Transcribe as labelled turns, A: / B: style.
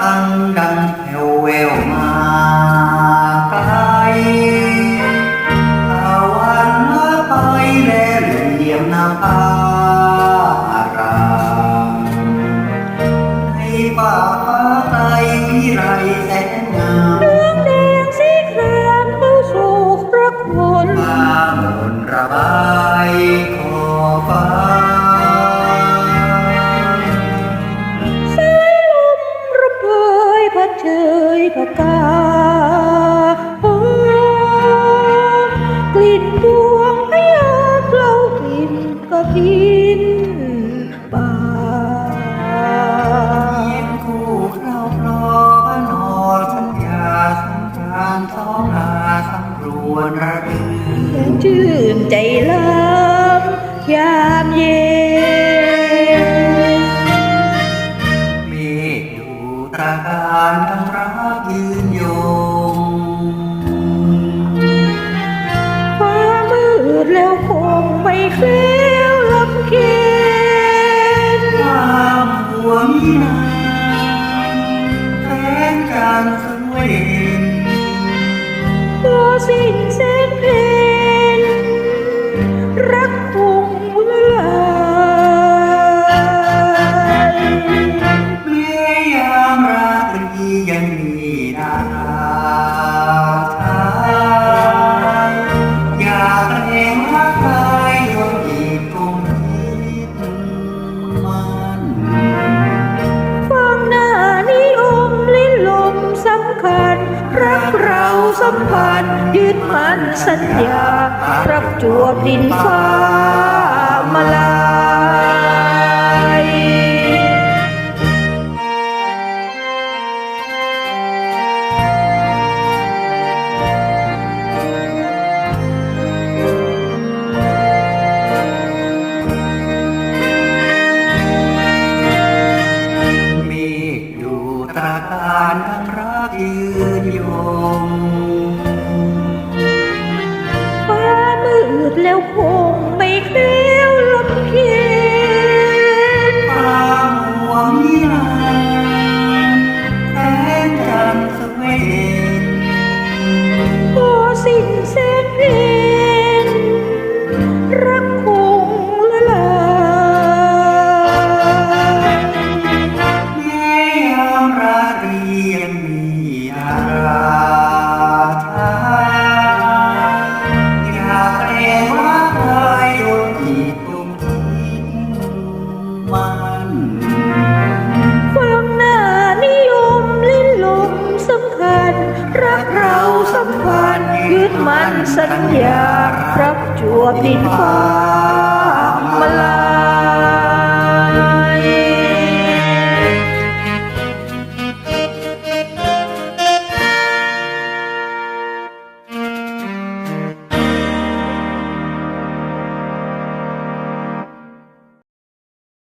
A: I'm
B: gonna. นป่าเห็น
A: คู่เราพร้อน
B: อสัญญาสัง
A: การสองนาสังรว
B: นา
A: งคืน
B: ตัวสิ่งเส สัมพันธ์ยืนมั่นสัญญารับจวบดินฟ้ามาลาย
A: มีดูตราการทั้งรักยืนยง
B: leu ัน
A: สัญญา
B: พระ
A: จัวพิน
B: ฟ้ามาลา